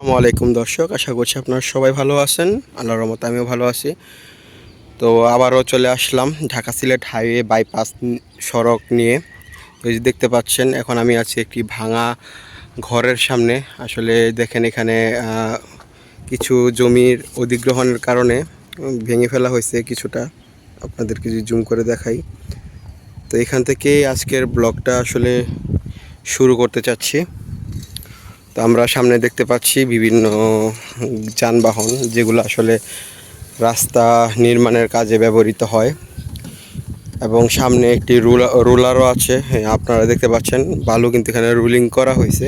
আসসালামু আলাইকুম দর্শক, আশা করছি আপনারা সবাই ভালো আছেন। আল্লাহর রহমতে আমিও ভালো আছি। তো আবারও চলে আসলাম ঢাকা সিলেট হাইওয়ে বাইপাস সড়ক নিয়ে। তো যে দেখতে পাচ্ছেন, এখন আমি আছি একটি ভাঙা ঘরের সামনে। আসলে দেখেন এখানে কিছু জমির অধিগ্রহণের কারণে ভেঙে ফেলা হয়েছে কিছুটা। আপনাদেরকে যদি জুম করে দেখাই। তো এখান থেকেই আজকের ব্লগটা আসলে শুরু করতে চাচ্ছি। তো আমরা সামনে দেখতে পাচ্ছি বিভিন্ন যানবাহন যেগুলো আসলে রাস্তা নির্মাণের কাজে ব্যবহৃত হয়। এবং সামনে একটি রুলার রুলারও আছে। হ্যাঁ, আপনারা দেখতে পাচ্ছেন বালু কিন্তু এখানে রুলিং করা হয়েছে।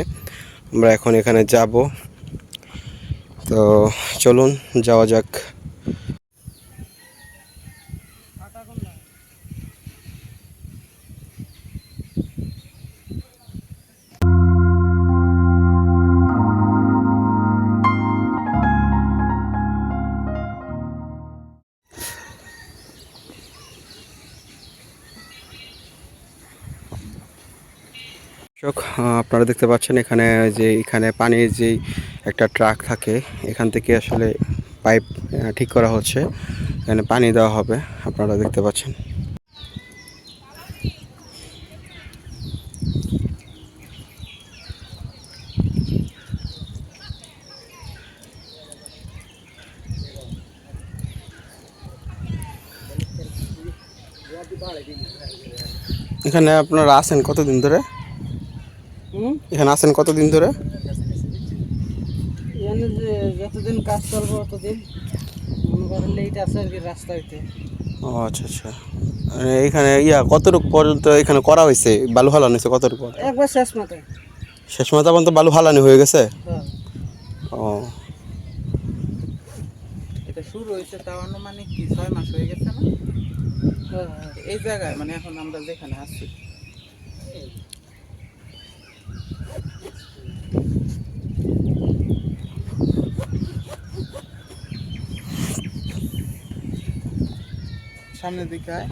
আমরা এখন এখানে যাব। তো চলুন যাওয়া যাক। দর্শক আপনারা দেখতে পাচ্ছেন এখানে যে এখানে পানির যে একটা ট্রাক থাকে, এখান থেকে আসলে পাইপ ঠিক করা হচ্ছে। এখানে পানি দেওয়া হবে, আপনারা দেখতে পাচ্ছেন। এখানে আপনারা আছেন কতদিন ধরে? এখানে আছেন কতদিন ধরে? এখানে যে যতদিন কাজ চলবো ততদিন মনে লেট আছে আর কি রাস্তা ও আচ্ছা আচ্ছা। মানে এখানে ইয়া কতটুকু পর্যন্ত এখানে করা হয়েছে? বালু ফালানো হয়েছে কতটুকু? একবার শেষ মাথায়। শেষ মাথা পর্যন্ত বালু ফালানো হয়ে গেছে? হ্যাঁ। ও। এটা শুরু হয়েছে তাও আনুমানিক কি ছয় মাস হয়ে গেছে না? হ্যাঁ হ্যাঁ। এই জায়গায় মানে এখন আমরা যেখানে আছি। সামনের দিকে আয়।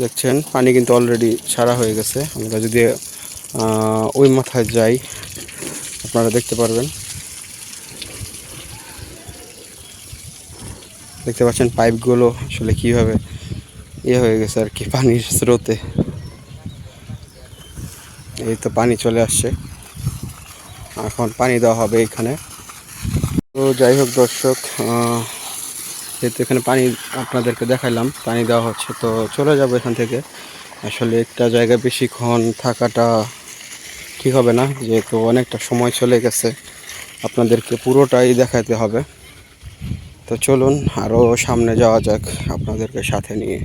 দেখছেন, পানি কিন্তু অলরেডি ছাড়া হয়ে গেছে। আমরা যদি ওই মাথায় যাই, আপনারা দেখতে পারবেন। দেখতে পাচ্ছেন পাইপগুলো আসলে কীভাবে ইয়ে হয়ে গেছে আর কি, পানির স্রোতে। এই তো পানি চলে আসছে। এখন পানি দেওয়া হবে এখানে। তো যাই হোক দর্শক যেহেতু এখানে পানি আপনাদেরকে দেখাইলাম পানি দেওয়া হচ্ছে তো চলে যাব এখান থেকে। আসলে একটা জায়গা বেশিক্ষণ থাকাটা ঠিক হবে না যেহেতু অনেকটা সময় চলে গেছে। আপনাদেরকে পুরোটাই দেখাতে হবে। তো চলুন আরও সামনে যাওয়া যাক আপনাদেরকে সাথে নিয়ে।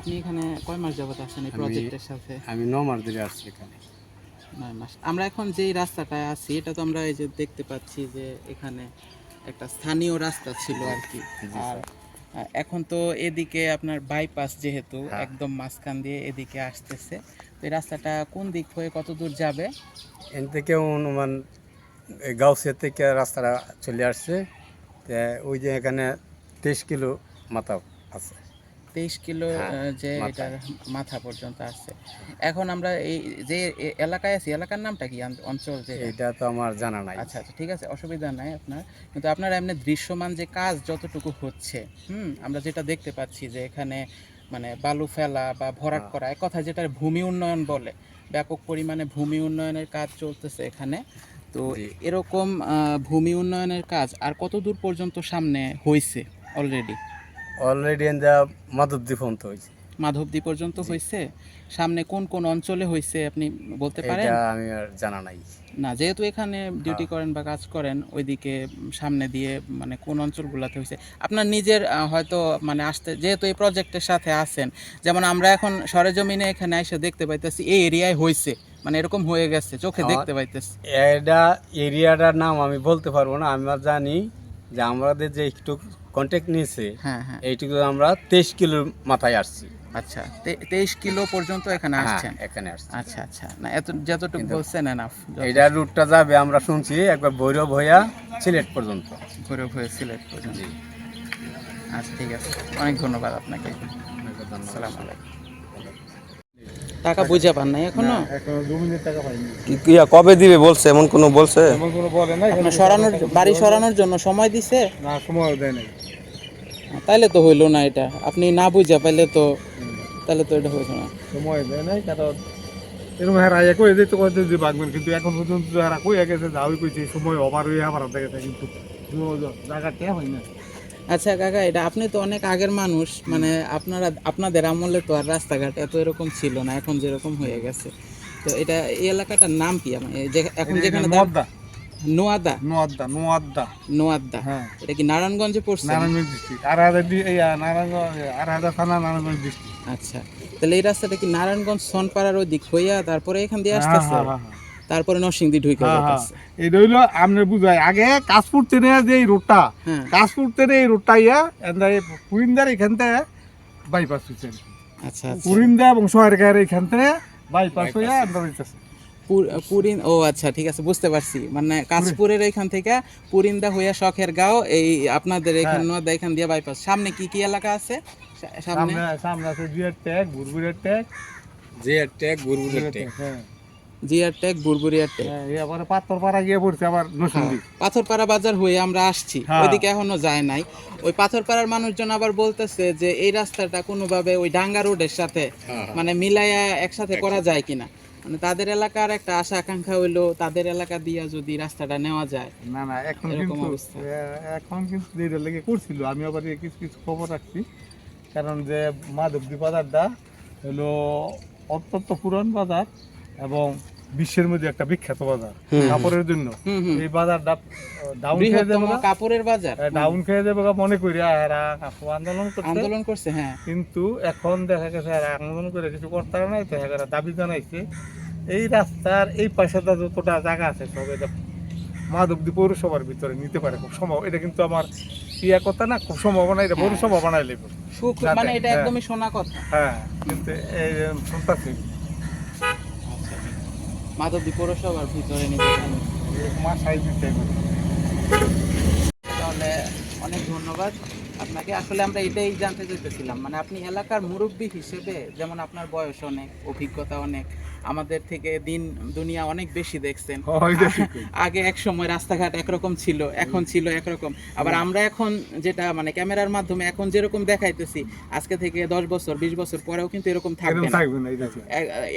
আপনি এখানে কয় মাস যাবত আছেন এই প্রজেক্টের সাথে? আমি ন মাস ধরে আসছি এখানে। নয় মাস। আমরা এখন যেই রাস্তাটায় আছি এটা তো আমরা এই যে দেখতে পাচ্ছি যে এখানে একটা স্থানীয় রাস্তা ছিল আর কি। আর এখন তো এদিকে আপনার বাইপাস যেহেতু হ্যাঁ। একদম মাঝখান দিয়ে এদিকে আসতেছে। তো এই রাস্তাটা কোন দিক হয়ে কত দূর যাবে? এন থেকে অনুমান এই গাউসিয়া থেকে রাস্তাটা চলে আসছে। ওই যে এখানে তেইশ কিলো মাথা আছে। তেইশ কিলো হ্যাঁ, যে। এটার মাথা পর্যন্ত আসছে এখন আমরা এই যে এলাকায় আছি এলাকার নামটা কি? অঞ্চল যে এটা তো আমার জানা নাই। আচ্ছা আচ্ছা ঠিক আছে অসুবিধা নাই আপনার। কিন্তু আপনার এমনি দৃশ্যমান যে কাজ যতটুকু হচ্ছে হুম আমরা যেটা দেখতে পাচ্ছি যে এখানে মানে বালু ফেলা বা ভরাট হ্যাঁ। করা এক কথা যেটা ভূমি উন্নয়ন বলে ব্যাপক পরিমাণে ভূমি উন্নয়নের কাজ চলতেছে এখানে। তো এরকম ভূমি উন্নয়নের কাজ আর কত দূর পর্যন্ত সামনে হয়েছে অলরেডি অলরেডি যা মাধবদ্বীপ পর্যন্ত হয়েছে। মাধবদী পর্যন্ত হয়েছে। সামনে কোন কোন অঞ্চলে হয়েছে আপনি বলতে পারেন? এটা আমি আর জানা নাই। না যেহেতু এখানে ডিউটি হ্যাঁ। করেন বা কাজ করেন ওইদিকে সামনে দিয়ে মানে কোন অঞ্চলগুলোতে হয়েছে। আপনার নিজের হয়তো মানে আসতে যেহেতু এই প্রজেক্টের সাথে আছেন যেমন আমরা এখন সরেজমিনে এখানে এসে দেখতে পাইতেছি এই এরিয়ায় হয়েছে। মানে এরকম হয়ে গেছে চোখে দেখতে পাইতেছি। এটা এরিয়াটার নাম আমি বলতে পারব না আমরা জানি যে আমাদের যে একটু কন্ট্যাক্ট নিয়েছে হ্যাঁ হ্যাঁ। এইটুকু আমরা তেইশ কিলোর মাথায় আসছি। আচ্ছা তেইশ কিলো পর্যন্ত এখানে হ্যাঁ আসছেন? এখানে আসছে। আচ্ছা আচ্ছা। না এত যতটুকু বলছেন এনাফ এইটার রুটটা যাবে আমরা শুনছি একবার ভৈরব হইয়া সিলেট পর্যন্ত। ভৈরব হয়ে সিলেট পর্যন্ত। আচ্ছা ঠিক আছে। অনেক ধন্যবাদ আপনাকে। ধন্যবাদ। আসসালামু আলাইকুম। টাকা বুঝে পান নাই এখনও এখনও জমিনের টাকা পাইনি কি কি কবে দিবে বলছে এমন কোনো বলছে এমন কোনো বলে নাই আপনার সরানোর বাড়ি সরানোর জন্য সময় দিছে না সময় দেয় নাই তাইলে তো হইল না এটা আপনি না বুঝা পাইলে তো তাহলে তো এটা হইতো না সময় দেয় নাই কারণ এরকম হ্যাঁ রায় কই দিতে কই দিতে বাগবেন কিন্তু এখন পর্যন্ত যারা কই গেছে যা হই কইছে সময় ওভার হয়ে আবার দেখে কিন্তু জায়গাটা হয় না আচ্ছা কাকা এটা আপনি তো অনেক আগের মানুষ মানে আপনারা আপনাদের আমলে তো আর রাস্তাঘাট এত এরকম ছিল না এখন যেরকম হয়ে গেছে। তো এটা এই এলাকাটার নাম কি? আমার এখন যেখানে নোয়াদা নোয়াদ্দা? নোয়াদ্দা নোয়াদা হ্যাঁ। এটা কি নারায়ণগঞ্জে পড়ছে? নারায়ণগঞ্জ ডিস্ট্রিক্ট আর হাজার নারায়ণগঞ্জ আর হাজার থানা নারায়ণগঞ্জ ডিস্ট্রিক্ট আচ্ছা তাহলে এই রাস্তাটা কি নারায়ণগঞ্জ সনপাড়ার ওই দিক হইয়া তারপরে এখান দিয়ে হ্যাঁ আসতেছে? হ্যাঁ হ্যাঁ। তারপরে নরসিংদী ঢুকে হ্যাঁ, হ্যাঁ। এটা হইল আপনি বুঝাই। আগে কাশপুর ট্রেনে যে এই রোডটা হ্যাঁ। কাশপুর ট্রেনে এই রোডটা ইয়া পুরিন্দার এখান থেকে বাইপাস হয়েছে আচ্ছা আচ্ছা। পুরিন্দা এবং সোয়ারগাঁয়ের এখান থেকে বাইপাস হয়ে হইতেছে পুরিন ও আচ্ছা ঠিক আছে বুঝতে পারছি। মানে কাশপুরের এখান থেকে পুরিন্দা হইয়া শখের গাঁও এই আপনাদের এখানে। এখান দিয়ে বাইপাস সামনে কি কি এলাকা আছে? সামনে? সামনে আছে জিয়ার ট্যাগ বুরবুরের ট্যাগ। যে ট্যাগ। ট্যাগ হ্যাঁ। হ্যাঁ এবারে পাত্তর গিয়ে পড়ছে আবার নসুন্দি পাথরপাড়া বাজার হয়ে আমরা আসছি। হ্যাঁ। ওইদিকে এখনও যায় নাই। ওই পাথরপাড়ার মানুষজন আবার বলতেছে যে এই রাস্তাটা কোনোভাবে ওই ডাঙ্গা রোডের সাথে মানে মিলাইয়া একসাথে করা যায় কিনা? মানে তাদের এলাকার একটা আশা আকাঙ্ক্ষা হইল তাদের এলাকা দিয়া যদি রাস্তাটা নেওয়া যায়। না না এখন এরকম কিন্তু অবস্থা। এখন কিন্তু যেটা লেগে করছিল আমি আবার কিছু কিছু খবর রাখছি। কারণ যে মাধবদী বাজারটা হলো অত্যন্ত পুরান বাজার এবং বিশ্বের মধ্যে একটা বিখ্যাত বাজার কাপড়ের জন্য। এই বাজারটা ডাউন খেয়ে বৃহত্তম কাপড়ের বাজার। ডাউন খেয়ে যাবে মনে করি এরা আন্দোলন করছে। আন্দোলন করছে হ্যাঁ। কিন্তু এখন দেখা গেছে এরা আন্দোলন করে কিছু করতে নাই তো এরা দাবি জানাইছে এই রাস্তার এই পাশে যতটা জায়গা আছে সব এটা মাধবদী পৌরসভার ভিতরে নিতে পারে খুব সম্ভব। এটা কিন্তু আমার ইয়া কথা না খুব সম্ভাবনা এটা পৌরসভা বানাই লেবে মানে এটা হ্যাঁ। একদমই শোনা কথা। হ্যাঁ কিন্তু এই শুনতেছি। মাধবদী পৌরসভার ভিতরে নিতে। তাহলে অনেক ধন্যবাদ আপনাকে আসলে আমরা এটাই জানতে চাইতেছিলাম মানে আপনি এলাকার মুরব্বী হিসেবে যেমন আপনার বয়স অনেক অভিজ্ঞতা অনেক আমাদের থেকে দিন দুনিয়া অনেক বেশি দেখছেন। আগে এক সময় রাস্তাঘাট একরকম ছিল এখন ছিল একরকম। আবার আমরা এখন যেটা মানে ক্যামেরার মাধ্যমে এখন যেরকম দেখাইতেছি আজকে থেকে দশ বছর বিশ বছর পরেও কিন্তু এরকম থাকবে না।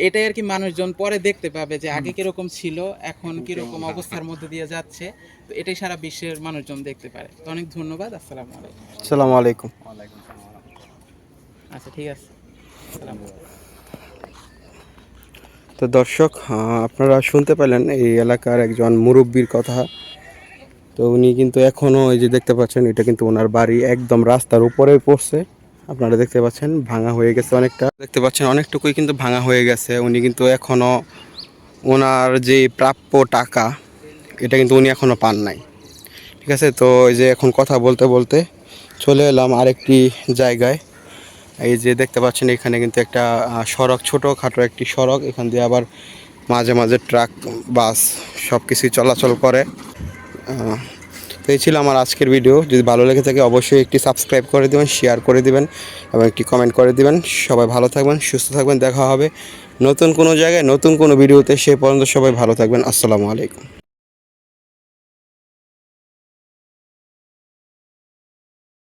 এটাই আর কি মানুষজন পরে দেখতে পাবে যে আগে কীরকম ছিল এখন কীরকম অবস্থার মধ্যে দিয়ে যাচ্ছে। তো এটাই সারা বিশ্বের মানুষজন দেখতে পারে। তো অনেক ধন্যবাদ আসসালামু আলাইকুম। আসসালামু আলাইকুম। আচ্ছা ঠিক আছে। আসসালামু আলাইকুম। তো দর্শক আপনারা শুনতে পেলেন এই এলাকার একজন মুরব্বীর কথা। তো উনি কিন্তু এখনও এই যে দেখতে পাচ্ছেন, এটা কিন্তু ওনার বাড়ি একদম রাস্তার উপরেই পড়ছে। আপনারা দেখতে পাচ্ছেন, ভাঙা হয়ে গেছে অনেকটা। দেখতে পাচ্ছেন, অনেকটুকুই কিন্তু ভাঙা হয়ে গেছে। উনি কিন্তু এখনও ওনার যে প্রাপ্য টাকা, এটা কিন্তু উনি এখনও পান নাই। ঠিক আছে? তো এই যে এখন কথা বলতে বলতে চলে এলাম আরেকটি জায়গায়। এই যে দেখতে পাচ্ছেন, এখানে কিন্তু একটা সড়ক, ছোটোখাটো একটি সড়ক। এখান দিয়ে আবার মাঝে মাঝে ট্রাক, বাস সব কিছুই চলাচল করে। তো এই ছিল আমার আজকের ভিডিও। যদি ভালো লেগে থাকে, অবশ্যই একটি সাবস্ক্রাইব করে দেবেন, শেয়ার করে দিবেন এবং একটি কমেন্ট করে দিবেন। সবাই ভালো থাকবেন, সুস্থ থাকবেন, দেখা হবে নতুন কোনো জায়গায়, নতুন কোনো ভিডিওতে। সে পর্যন্ত সবাই ভালো থাকবেন। আসসালামু আলাইকুম।